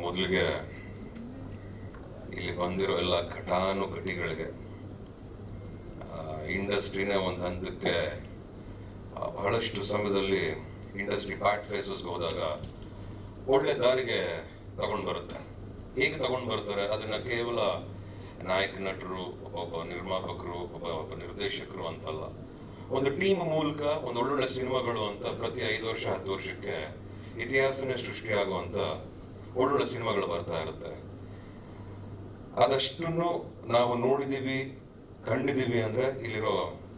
ಮೊದಲಿಗೆ ಇಲ್ಲಿ ಬಂದಿರೋ ಎಲ್ಲ ಘಟಾನುಘಟಿಗಳಿಗೆ ಇಂಡಸ್ಟ್ರಿನೇ ಒಂದು ಹಂತಕ್ಕೆ ಬಹಳಷ್ಟು ಸಮಯದಲ್ಲಿ ಇಂಡಸ್ಟ್ರಿ ಬ್ಯಾಟ್ ಫೇಸಸ್ಗೆ ಹೋದಾಗ ಒಳ್ಳೆ ದಾರಿಗೆ ತಗೊಂಡು ಬರುತ್ತೆ. ಹೇಗೆ ತಗೊಂಡು ಬರ್ತಾರೆ? ಅದನ್ನ ಕೇವಲ ನಾಯಕ ನಟರು ಒಬ್ಬೊಬ್ಬ ನಿರ್ಮಾಪಕರು, ಒಬ್ಬ ಒಬ್ಬ ನಿರ್ದೇಶಕರು ಅಂತಲ್ಲ. ಒಂದು ಟೀಮ್ ಮೂಲಕ ಒಂದು ಒಳ್ಳೊಳ್ಳೆ ಸಿನಿಮಾಗಳು ಅಂತ ಪ್ರತಿ ಐದು ವರ್ಷ, ಹತ್ತು ವರ್ಷಕ್ಕೆ ಇತಿಹಾಸನೇ ಸೃಷ್ಟಿಯಾಗುವಂತ ಒಳ್ಳೊಳ್ಳೆ ಸಿನಿಮಾಗಳು ಬರ್ತಾ ಇರುತ್ತೆ. ಅದಷ್ಟನ್ನು ನಾವು ನೋಡಿದೀವಿ ಕಂಡಿದ್ದೀವಿ ಅಂದ್ರೆ ಇಲ್ಲಿರೋ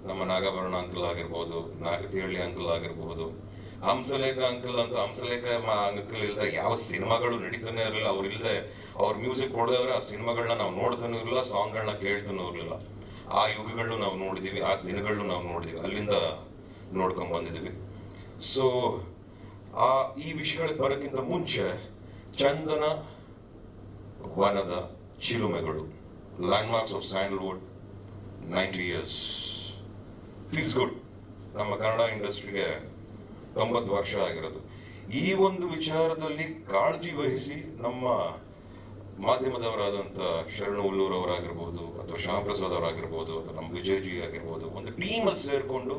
ನಮ್ಮ ನಾಗಾಭರಣ ಅಂಕಲ್ ಆಗಿರ್ಬೋದು ನಾಗತಿಹಳ್ಳಿ ಅಂಕಲ್ ಆಗಿರ್ಬೋದು, ಹಂಸಲೇಖ ಅಂಕಲ್ ಅಂತ ಹಂಸಲೇಖ ಅಂಕಲ್ ಇಲ್ಲದೆ ಯಾವ ಸಿನಿಮಾಗಳು ನಡೀತಾನೆ ಇರಲಿಲ್ಲ. ಅವ್ರು ಇಲ್ಲದೆ ಅವ್ರ ಮ್ಯೂಸಿಕ್ ಕೊಡದವ್ರೆ, ಆ ಸಿನಿಮಾಗಳನ್ನ ನಾವು ನೋಡ್ತಾನೂ ಇರಲಿಲ್ಲ ಸಾಂಗ್ಗಳನ್ನ ಕೇಳ್ತಾನೂ ಇರಲಿಲ್ಲ. ಆ ಯುಗಗಳನ್ನ ನಾವು ನೋಡಿದೀವಿ, ಆ ದಿನಗಳನ್ನ ನಾವು ನೋಡಿದೀವಿ, ಅಲ್ಲಿಂದ ನೋಡ್ಕೊಂಡು ಬಂದಿದ್ದೀವಿ ಸೊ ಆ ಈ ವಿಷಯಗಳಿಗೆ ಬರೋಕ್ಕಿಂತ ಮುಂಚೆ ಚಂದನ ವನದ ಚಿಲುಮೆಗಳು. Landmarks of Sandalwood ninety years feels good ನಮ್ಮ ಕನ್ನಡ ಇಂಡಸ್ಟ್ರಿಗೆ ತೊಂಬತ್ತು ವರ್ಷ ಆಗಿರೋದು. ಈ ಒಂದು ವಿಚಾರದಲ್ಲಿ ಕಾಳಜಿ ವಹಿಸಿ ನಮ್ಮ ಮಾಧ್ಯಮದವರಾದಂಥ ಶರಣು ಉಲ್ಲೂರ್ ಅವರಾಗಿರ್ಬೋದು ಅಥವಾ ಶ್ಯಾಮ್ ಪ್ರಸಾದ್ ಅವರಾಗಿರ್ಬೋದು, ಅಥವಾ ನಮ್ಮ ವಿಜಯಜಿ ಆಗಿರ್ಬೋದು, ಒಂದು ಟೀಮಲ್ಲಿ ಸೇರಿಕೊಂಡು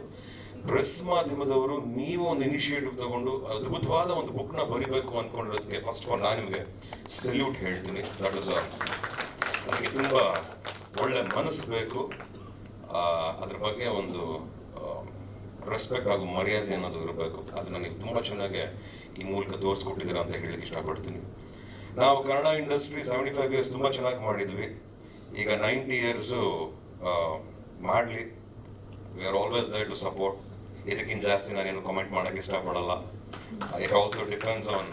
ಪ್ರೆಸ್ ಮಾಧ್ಯಮದವರು ನೀವು ಒಂದು ಇನಿಷಿಯೇಟಿವ್ ತಗೊಂಡು ಅದ್ಭುತವಾದ ಒಂದು ಬುಕ್ನ ಬರಿಬೇಕು ಅಂದ್ಕೊಂಡಿರೋದಕ್ಕೆ ಫಸ್ಟ್ ಆಫ್ ಆಲ್ ನಾನು ನಿಮಗೆ ಸಲ್ಯೂಟ್ ಹೇಳ್ತೀನಿ ದಟ್ ಇಸ್ ನನಗೆ ತುಂಬ ಒಳ್ಳೆ ಮನಸ್ಸು ಬೇಕು. ಅದ್ರ ಬಗ್ಗೆ ಒಂದು ರೆಸ್ಪೆಕ್ಟ್ ಹಾಗೂ ಮರ್ಯಾದೆ ಅನ್ನೋದು ಇರಬೇಕು. ಅದು ನನಗೆ ತುಂಬ ಚೆನ್ನಾಗಿ ಈ ಮೂಲಕ ತೋರಿಸ್ಕೊಟ್ಟಿದ್ದೀರ ಅಂತ ಹೇಳಲಿಕ್ಕೆ ಇಷ್ಟಪಡ್ತೀನಿ. ನಾವು Kannada industry seventy five years ತುಂಬ ಚೆನ್ನಾಗಿ ಮಾಡಿದ್ವಿ. ಈಗ ನೈಂಟಿ ಇಯರ್ಸು ಮಾಡಲಿ. We are always there to support ಇದಕ್ಕಿಂತ ಜಾಸ್ತಿ ನಾನೇನು ಕಮೆಂಟ್ ಮಾಡೋಕ್ಕೆ ಇಷ್ಟಪಡಲ್ಲ. It also depends on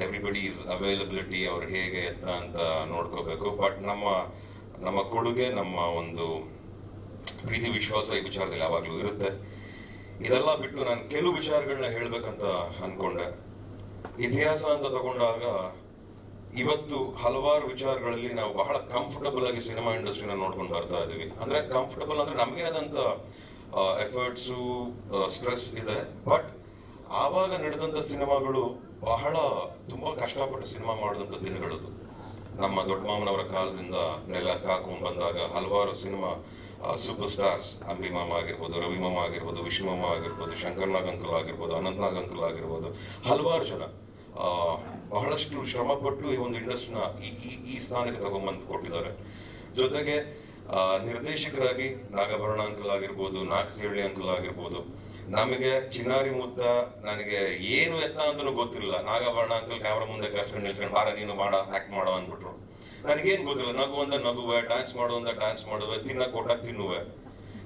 everybody's availability ಅವ್ರು ಹೇಗೆ ಎತ್ತ ಅಂತ ನೋಡ್ಕೋಬೇಕು. ಬಟ್ ನಮ್ಮ ನಮ್ಮ ಕೊಡುಗೆ, ನಮ್ಮ ಒಂದು ಪ್ರೀತಿ, ವಿಶ್ವಾಸ ಈ ವಿಚಾರದಲ್ಲಿ ಯಾವಾಗಲೂ ಇರುತ್ತೆ. ಇದೆಲ್ಲ ಬಿಟ್ಟು ನಾನು ಕೆಲವು ವಿಚಾರಗಳನ್ನ ಹೇಳ್ಬೇಕಂತ ಅನ್ಕೊಂಡೆ. ಇತಿಹಾಸ ಅಂತ ತಗೊಂಡಾಗ ಇವತ್ತು ಹಲವಾರು ವಿಚಾರಗಳಲ್ಲಿ ನಾವು ಬಹಳ ಕಂಫರ್ಟಬಲ್ ಆಗಿ ಸಿನಿಮಾ ಇಂಡಸ್ಟ್ರಿನ ನೋಡ್ಕೊಂಡು ಬರ್ತಾ ಇದೀವಿ. ಅಂದ್ರೆ ಕಂಫರ್ಟಬಲ್ ಅಂದ್ರೆ ನಮಗೆ ಆದಂತ ಎಫರ್ಟ್ಸು ಸ್ಟ್ರೆಸ್ ಇದೆ. ಬಟ್ ಆವಾಗ ನಡೆದಂಥ ಸಿನಿಮಾಗಳು ಬಹಳ ತುಂಬಾ ಕಷ್ಟಪಟ್ಟು ಸಿನಿಮಾ ಮಾಡಿದಂಥ ದಿನಗಳದು. ನಮ್ಮ ದೊಡ್ಡ ಮಾಮನವರ ಕಾಲದಿಂದ ನೆಲ ಕಾಕೊಂಡು ಬಂದಾಗ ಹಲವಾರು ಸಿನಿಮಾ ಸೂಪರ್ ಸ್ಟಾರ್ಸ್ ಅಂಬಿ ಮಾಮ ಆಗಿರ್ಬೋದು, ರವಿ ಮಾಮ ಆಗಿರ್ಬೋದು ವಿಷ್ಣು ಮಾಮ ಆಗಿರ್ಬೋದು ಶಂಕರ್ನಾಗ್ ಅಂಕಲ್ ಆಗಿರ್ಬೋದು ಅನಂತನಾಗ್ ಅಂಕಲ್ ಆಗಿರ್ಬೋದು, ಹಲವಾರು ಜನ ಬಹಳಷ್ಟು ಶ್ರಮಪಟ್ಟು ಈ ಒಂದು ಇಂಡಸ್ಟ್ರಿನ ಈ, ಈ- ಸ್ಥಾನಕ್ಕೆ ತಗೊಂಡ್ಬಂದು ಕೊಟ್ಟಿದ್ದಾರೆ. ಜೊತೆಗೆ ನಿರ್ದೇಶಕರಾಗಿ ನಾಗಭರಣ ಅಂಕಲ್ ಆಗಿರ್ಬೋದು ನಾಗತಿಹಳ್ಳಿ ಅಂಕಲ್ ಆಗಿರ್ಬೋದು ನಮಗೆ ಚಿನ್ನಾರಿ ಮುದ್ದ ನನಗೆ ಏನು ಎತ್ತ ಅಂತಲೂ ಗೊತ್ತಿರಲಿಲ್ಲ ನಾಗಭರಣ ಅಂಕಲ್ ಕ್ಯಾಮ್ರಾ ಮುಂದೆ ಕರ್ಸ್ಕೊಂಡು ನಿಲ್ಸ್ಕೊಂಡು, ಬಾರ, ನೀನು ಮಾಡ ಆಕ್ಟ್ ಮಾಡೋ ಅಂದ್ಬಿಟ್ರು. ನನಗೇನು ಗೊತ್ತಿಲ್ಲ. ನಗು ಅಂದ ನಗುವೆ ಡ್ಯಾನ್ಸ್ ಮಾಡು ಅಂದ ಡ್ಯಾನ್ಸ್ ಮಾಡುವೆ ತಿನ್ನಕ್ಕೆ ಕೊಟ್ಟಾಗ ತಿನ್ನುವೆ.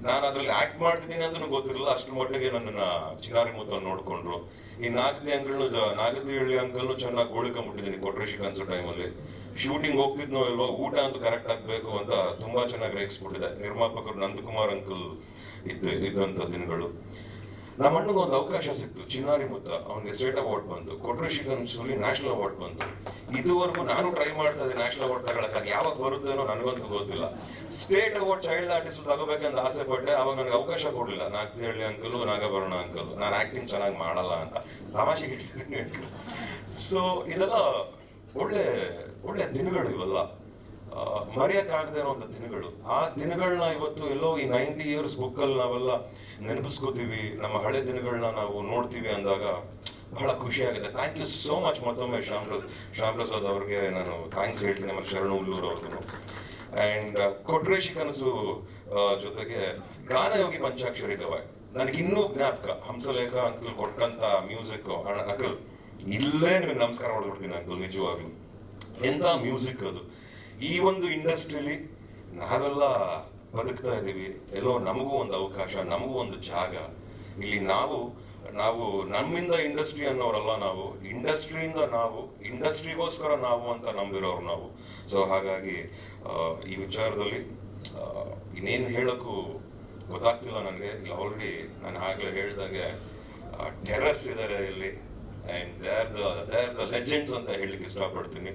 ನಾನು ಅದ್ರಲ್ಲಿ ಆಕ್ಟ್ ಮಾಡ್ತಿದ್ದೀನಿ ಅಂತ ಗೊತ್ತಿರಲಿಲ್ಲ ಅಷ್ಟು ಮಟ್ಟಿಗೆ ನನ್ನನ್ನ ಚಿರಾರಿ ಮುತ್ತ ನೋಡ್ಕೊಂಡ್ರು. ಈ ನಾಗತಿ ಅಂಕಲ್ನು ನಾಗತಿ ಹಳ್ಳಿ ಅಂಕಲ್ನು ಚೆನ್ನಾಗಿ ಗೋಳಿಕೊಂಡ್ಬಿಟ್ಟಿದ್ದೀನಿ ಕೊಟ್ರೇಶಿ ಕನ್ಸೋ ಟೈಮಲ್ಲಿ ಶೂಟಿಂಗ್ ಹೋಗ್ತಿದ್ನೋ ಇಲ್ವೋ, ಊಟ ಅಂತ ಕರೆಕ್ಟ್ ಆಗ್ಬೇಕು ಅಂತ ತುಂಬಾ ಚೆನ್ನಾಗಿ ರೇಗಿಸ್ಬಿಟ್ಟಿದೆ. ನಿರ್ಮಾಪಕರು ನಂದಕುಮಾರ್ ಅಂಕಲ್ ಇದ್ದ, ಇದ್ದಂಥ ದಿನಗಳು. ನಮ್ಮ ಅಣ್ಣಗೆ ಒಂದು ಅವಕಾಶ ಸಿಕ್ತು. ಚಿನ್ನಾರಿ ಮುತ್ತ ಅವನಿಗೆ ಸ್ಟೇಟ್ ಅವಾರ್ಡ್ ಬಂತು. ಕೊಟ್ರೇಶಿ ಸುಲಿ ನ್ಯಾಷನಲ್ ಅವಾರ್ಡ್ ಬಂತು. ಇದುವರೆಗೂ ನಾನು ಟ್ರೈ ಮಾಡ್ತಾ ಇದ್ದೆ ನ್ಯಾಷನಲ್ ಅವಾರ್ಡ್ ತಗೊಳಕ್ಕೆ ಅದು ಯಾವಾಗ ಬರುತ್ತೇನೋ ನನಗಂತೂ ಗೊತ್ತಿಲ್ಲ. ಸ್ಟೇಟ್ ಅವಾರ್ಡ್ ಚೈಲ್ಡ್ ಆರ್ಟಿಸ್ಟ್ ತಗೋಬೇಕಂತ ಆಸೆ ಪಟ್ಟೆ ಅವಾಗ ನನಗೆ ಅವಕಾಶ ಕೊಡಲಿಲ್ಲ. ನಾಗತಿಹಳ್ಳಿ ಅಂಕಲು ನಾಗಭರಣ ಅಂಕಲು ನಾನು ಆಕ್ಟಿಂಗ್ ಚೆನ್ನಾಗಿ ಮಾಡಲ್ಲ ಅಂತ ತಮಾಷೆಗೆ ಹೇಳ್ತಿದ್ದೀನಿ ಸೊ ಇದೆಲ್ಲ ಒಳ್ಳೆ ಒಳ್ಳೆ ದಿನಗಳು ಇವೆಲ್ಲ. ಮರೆಯಕ್ಕಾಗದೇ ಇರುವಂತ ದಿನಗಳು. ಆ ದಿನಗಳನ್ನ ಇವತ್ತು ಎಲ್ಲೋ ಈ ನೈಂಟಿ ಇಯರ್ಸ್ ಬುಕ್ಕಲ್ಲಿ ನಾವೆಲ್ಲ ನೆನಪಿಸ್ಕೋತೀವಿ. ನಮ್ಮ ಹಳೆ ದಿನಗಳನ್ನ ನಾವು ನೋಡ್ತೀವಿ ಅಂದಾಗ ಬಹಳ ಖುಷಿ ಆಗುತ್ತೆ. ಥ್ಯಾಂಕ್ ಯು ಸೋ ಮಚ್ ಮತ್ತೊಮ್ಮೆ ಶ್ಯಾಮ್ ಶ್ಯಾಮ್ ಪ್ರಸಾದ್ ಅವ್ರಿಗೆ ನಾನು ಥ್ಯಾಂಕ್ಸ್ ಹೇಳ್ತೀನಿ ಆಮೇಲೆ ಶರಣು ಉಲ್ಲೂರ್ ಅವ್ರಿಗೂ ಆ್ಯಂಡ್ ಕೊಟ್ರೇಶಿ ಕನಸು ಜೊತೆಗೆ ಗಾನಯೋಗಿ ಪಂಚಾಕ್ಷರಿ ಗವಾಯ್. ಇನ್ನೂ ಜ್ಞಾಪಕ. ಹಂಸಲೇಖ, ಅಂಕಲ್ ಕೊಟ್ಟಂತ ಮ್ಯೂಸಿಕ್ ಅಂಕಲ್ ಇಲ್ಲೇ ನಿಮಗೆ ನಮಸ್ಕಾರ ಮಾಡ್ಬಿಡ್ತೀನಿ ಅಂಕಲ್, ನಿಜವಾಗ್ಲೂ. ಎಂಥ ಮ್ಯೂಸಿಕ್ ಅದು. ಈ ಒಂದು ಇಂಡಸ್ಟ್ರಿಲಿ ನಾವೆಲ್ಲ ಬದುಕ್ತಾ ಇದ್ದೀವಿ. ಎಲ್ಲೋ ನಮಗೂ ಒಂದು ಅವಕಾಶ, ನಮಗೂ ಒಂದು ಜಾಗ. ಇಲ್ಲಿ ನಾವು ನಾವು ನಮ್ಮಿಂದ ಇಂಡಸ್ಟ್ರಿ ಅನ್ನೋರಲ್ಲ ನಾವು. ಇಂಡಸ್ಟ್ರಿಯಿಂದ ನಾವು, ಇಂಡಸ್ಟ್ರಿಗೋಸ್ಕರ ನಾವು ಅಂತ ನಂಬಿರೋರು ನಾವು. ಸೊ ಹಾಗಾಗಿ ಈ ವಿಚಾರದಲ್ಲಿ ಇನ್ನೇನು ಹೇಳೋಕ್ಕೂ ಗೊತ್ತಾಗ್ತಿಲ್ಲ ನನಗೆ. ಇಲ್ಲಿ ಆಲ್ರೆಡಿ ನಾನು ಆಗಲೇ ಹೇಳಿದಂಗೆ ಟೆರರ್ಸ್ ಇದ್ದಾರೆ ಇಲ್ಲಿ. And they are the they are the legends ಅಂತ ಹೇಳಲಿಕ್ಕೆ ಇಷ್ಟಪಡ್ತೀನಿ.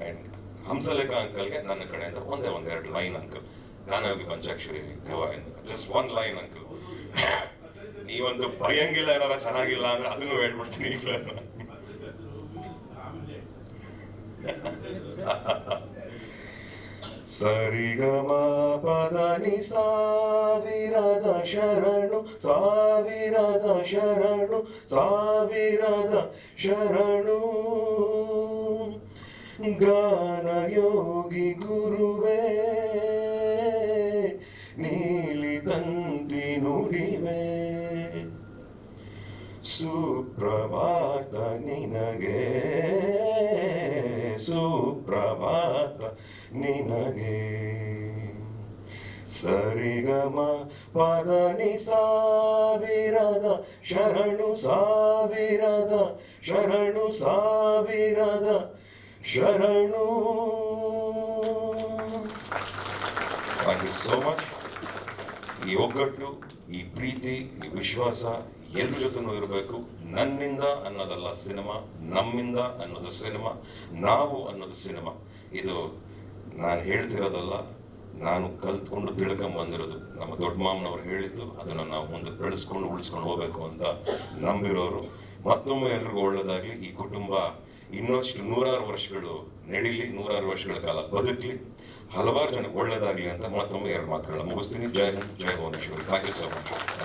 ಆ್ಯಂಡ್ ಹಂಸಲೇಖ ಅಂಕಲ್ಗೆ ನನ್ನ ಕಡೆಯಿಂದ ಒಂದೇ ಒಂದೆರಡು ಲೈನ್ ಅಂಕಲ್. ಗಾನವಿ ಪಂಚಾಕ್ಷರಿ ಗವಾಯಿಂದ ಜಸ್ಟ್ ಒನ್ ಲೈನ್ ಅಂಕಲ್ ನೀವಂತೂ ಭಯಂಗಿಲ್ಲ ಏನಾರ ಚೆನ್ನಾಗಿಲ್ಲ ಅಂದ್ರೆ ಅದನ್ನು ಹೇಳ್ಬಿಡ್ತೀನಿ ಈಗಲೇ. ಸರಿಗಮ ಪದನಿ ಸಾವಿರದ ಶರಣು ಸಾವಿರದ ಶರಣು ಸಾವಿರದ ಶರಣು. ಗಾನಯೋಗಿ ಗುರುವೇ, ನೀಲಿ ತಂತಿ ನುಡಿವೆ. ಸುಪ್ರಭಾತ ನಿನಗೆ ಸುಪ್ರಭಾತ ನಿನಗೆ. ಸರಿಗಮ ಪದನಿ ಸಾವಿರದ, ಶರಣು ಸಾವಿರದ ಶರಣು ಸಾವಿರದ. ಶರಣು ಥ್ಯಾಂಕ್ ಯು ಸೋ ಮಚ್ ಈ ಒಗ್ಗಟ್ಟು, ಈ ಪ್ರೀತಿ, ಈ ವಿಶ್ವಾಸ ಎಲ್ಲರ ಜೊತೆನೂ ಇರಬೇಕು. ನನ್ನಿಂದ ಅನ್ನೋದಲ್ಲ ಸಿನಿಮಾ, ನಮ್ಮಿಂದ ಅನ್ನೋದು ಸಿನಿಮಾ, ನಾವು ಅನ್ನೋದು ಸಿನಿಮಾ. ಇದು ನಾನು ಹೇಳ್ತಿರೋದಲ್ಲ, ನಾನು ಕಲ್ತ್ಕೊಂಡು ತಿಳ್ಕೊಂಡ್ ಬಂದಿರೋದು. ನಮ್ಮ ದೊಡ್ಡ ಮಾಮನವ್ರು ಹೇಳಿದ್ದು, ಅದನ್ನು ನಾವು ಮುಂದೆ ಬೆಳೆಸ್ಕೊಂಡು ಉಳಿಸ್ಕೊಂಡು ಹೋಗಬೇಕು ಅಂತ ನಂಬಿರೋರು. ಮತ್ತೊಮ್ಮೆ ಎಲ್ರಿಗೂ ಒಳ್ಳೆಯದಾಗಲಿ ಈ ಕುಟುಂಬ ಇನ್ನಷ್ಟು ನೂರಾರು ವರ್ಷಗಳು ನಡೀಲಿ, ನೂರಾರು ವರ್ಷಗಳ ಕಾಲ ಬದುಕಲಿ, ಹಲವಾರು ಜನಕ್ಕೆ ಒಳ್ಳೇದಾಗಲಿ ಅಂತ ಮತ್ತೊಮ್ಮೆ ಎರಡು ಮಾತುಗಳನ್ನು ಮುಗಿಸ್ತೀನಿ. ಜಯ ಹಿಂದ್ ಜಯ Bhuvaneshwari. Thank you so much.